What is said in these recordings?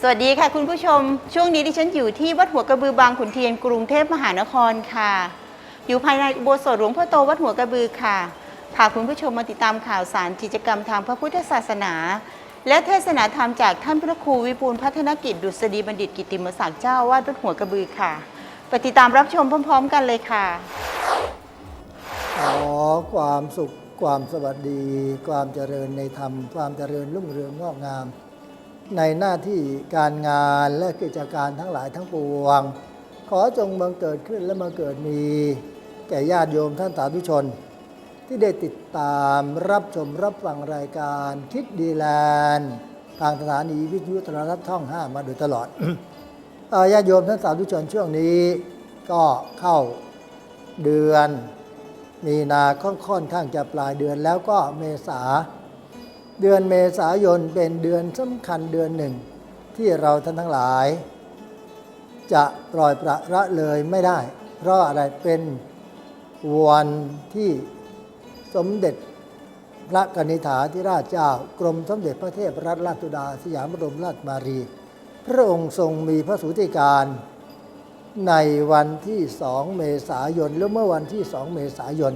สวัสดีค่ะคุณผู้ชม ช่วงนี้ดิฉันอยู่ที่วัดหัวกระบือบางขุนเทียนกรุงเทพมหานครค่ะ อยู่ภายในอุโบสถหลวงพ่อโตวัดหัวกระบือค่ะพาคุณผู้ชมมาติดตามข่าวสารกิจกรรมทางพระพุทธศาสนา และเทศนาธรรมจากท่านพระครูวิบูลพัฒนกิจดุษฎีบัณฑิตกิติมศักดิ์เจ้าอาวาดวัดหัวกระบือค่ะไปติดตามรับชมพร้อม ๆ กันเลยค่ะขอความสุขความสวัสดี ความเจริญในธรรม ความเจริญรุ่งเรืองงอกงาม ในหน้าที่การงานและกิจการทั้งหลายทั้งปวง ขอจงบังเกิดขึ้นและมาเกิดมี แก่ญาติโยมท่านสาธุชน ที่ได้ติดตามรับชมรับฟังรายการคิดดีแลนด์ทางสถานีวิทยุโทรทัศน์ช่อง 5 มาโดยตลอดญาติโยมท่านสาธุชนช่วงนี้ก็เข้าเดือน มีนาค่อนข้างจะปลายเดือนแล้วก็เมษา เดือนเมษายนเป็นเดือนสำคัญเดือนหนึ่ง ที่เราท่านทั้งหลาย จะปล่อยประละเลยไม่ได้ เพราะอะไรเป็นวันที่สมเด็จพระกนิษฐาธิราชเจ้ากรมสมเด็จพระเทพรัตนราชสุดาสยามบรมราชมารี พระองค์ทรงมีพระสูติการ ในวันที่สองเมษายนหรือเมื่อวันที่สองเมษายน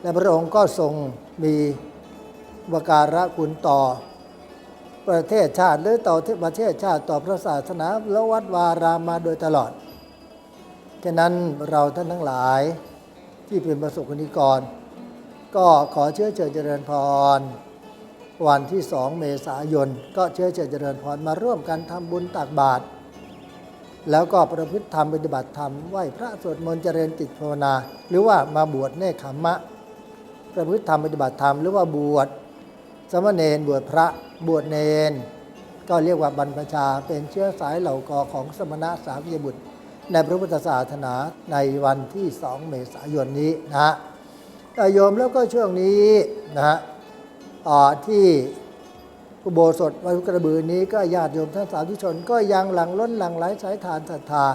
และพระองค์ก็ทรงมี วการะคุณต่อ ประเทศชาติหรือต่อประเทศชาติต่อพระศาสนาและวัดวารามมาโดยตลอด ฉะนั้นเราท่านทั้งหลายที่เป็นประสบนิกร ก็ขอเชื้อเชิญเจริญพร วันที่สองเมษายน ก็เชื้อเชิญเจริญพรมาร่วมกันทำบุญตักบาตรแล้วก็ประพฤติธรรมปฏิบัติธรรมไหว้พระสวดมนต์เจริญจิตภาวนา หรือว่ามาบวชเนคขมมะ ประพฤติธรรมปฏิบัติธรรมหรือว่าบวช สมณเณรบวชพระบวชเนน ก็เรียกว่าบรรพชาเป็นเชื้อสายเหล่ากอของสมณะสาวิยบุตร ในพระพุทธศาสนาในวันที่สองเมษายนนี้นะฮะโยมแล้วก็ช่วงนี้นะฮะที่อุโบสถวัดกระบือนี้ก็ญาติโยมท่านสาธุชน ก็ยังหลังล้นหลังไหลสายทานศรัทธา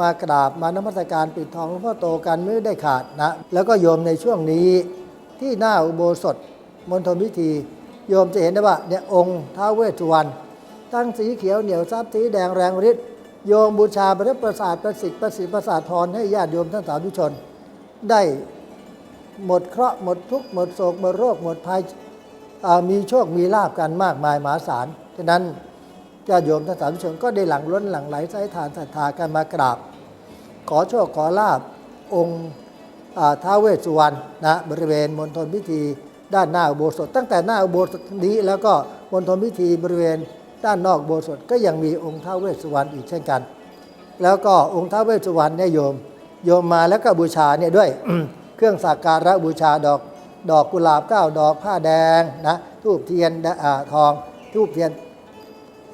มากราบมานมัสการปิดทองหลวงพ่อโตกันไม่ได้ขาดนะ แล้วก็โยมในช่วงนี้ที่หน้าอุโบสถมณฑลพิธี โยมจะเห็นได้ว่าเนี่ยองค์ท้าเวสสุวรรณตั้งสีเขียวเหนียวทรัพย์สีแดงแรงฤทธิ์โยมบูชาพระประสาทประสิทธิ์ประสิทธิ์ประสาทพรให้ญาติโยมท่านสาธุชน ได้หมดเคราะห์หมดทุกข์หมดโศกหมดโรคหมดภัยมีโชคมีลาบกันมากมายมหาศาลฉะนั้นญาติโยมท่านสาธุชนก็ได้หลั่งล้นหลั่งไหลใช้ทานศรัทธากันมากราบ ขอโชคขอลาบองค์ท้าเวสสุวรรณนะบริเวณมณฑลพิธี ด้านหน้าอุโบสถ ตั้งแต่หน้าอุโบสถนี้แล้วก็มณฑลพิธีบริเวณด้านนอกอุโบสถก็ยังมีองค์ท้าวเวสสุวรรณอีกเช่นกัน แล้วก็องค์ท้าวเวสสุวรรณเนี่ยโยม โยมมาแล้วก็บูชาเนี่ยด้วยเครื่องสักการะบูชาดอกดอกกุหลาบเก้าดอกผ้าแดงนะทูบเทียนอทองทูบเทียน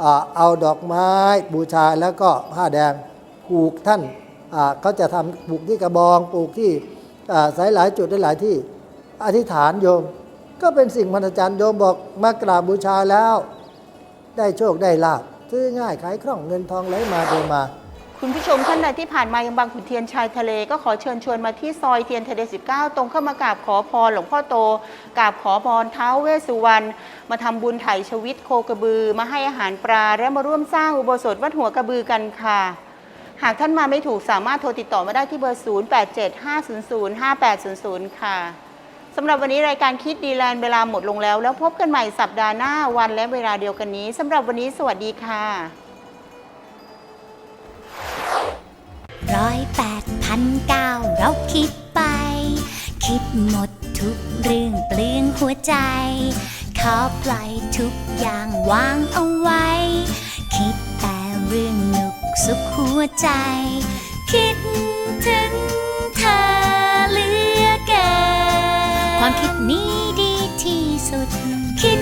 อเอาดอกไม้บูชาแล้วก็ผ้าแดงผูกท่านเขาจะทำผูกที่กระบองปลูกที่สายหลายจุดได้หลายที่อธิษฐานโยม ก็เป็นสิ่งมหัศจรรย์โยมบอกมากราบบูชาแล้ว ได้โชคได้ลาบซื้อง่ายขายคล่องเงินทองไหลมาเดินมา คุณผู้ชมท่านใดที่ผ่านมายังบางขุนเทียนชายทะเลก็ขอเชิญชวนมาที่ซอยเทียนทะเล 19 ตรงเข้ามากราบขอพรหลวงพ่อโตกราบขอพรเท้าวเวสสุวรรณมาทำบุญไถ่ชีวิตโคกระบือ มาให้อาหารปลาและมาร่วมสร้างอุโบสถวัดหัวกระบือกันค่ะ หากท่านมาไม่ถูกสามารถโทรติดต่อมาได้ที่เบอร์ 0875005800 ค่ะ สำหรับวันนี้รายการคิดดีแลนด์เวลาหมดลงแล้ว แล้วพบกันใหม่สัปดาห์หน้าวันและเวลาเดียวกันนี้สำหรับวันนี้สวัสดีค่ะร้อยแปดพันเก้าเราคิดไป คิดหมดทุกเรื่องเปลืองหัวใจ ขอปล่อยทุกอย่างวางเอาไว้ คิดแต่เรื่องหนุกสุขหัวใจ คิดถึง ความคิดนี้ดีที่สุด คิ